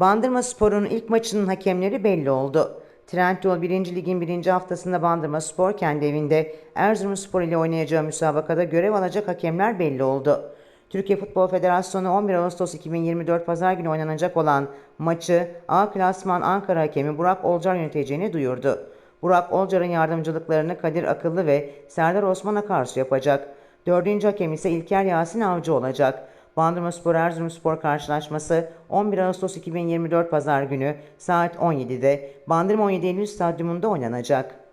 Bandırma Spor'un ilk maçının hakemleri belli oldu. Trendyol 1. Lig'in 1. haftasında Bandırma Spor kendi evinde Erzurumspor ile oynayacağı müsabakada görev alacak hakemler belli oldu. Türkiye Futbol Federasyonu 11 Ağustos 2024 Pazar günü oynanacak olan maçı A Klasman Ankara hakemi Burak Olcar yöneteceğini duyurdu. Burak Olcar'ın yardımcılıklarını Kadir Akıllı ve Serdar Osman Akarsu yapacak. Dördüncü hakem ise İlker Yasin Avcı olacak. Bandırma Spor Erzurumspor karşılaşması 11 Ağustos 2024 Pazar günü saat 17'de Bandırma 17 Eylül Stadyumunda oynanacak.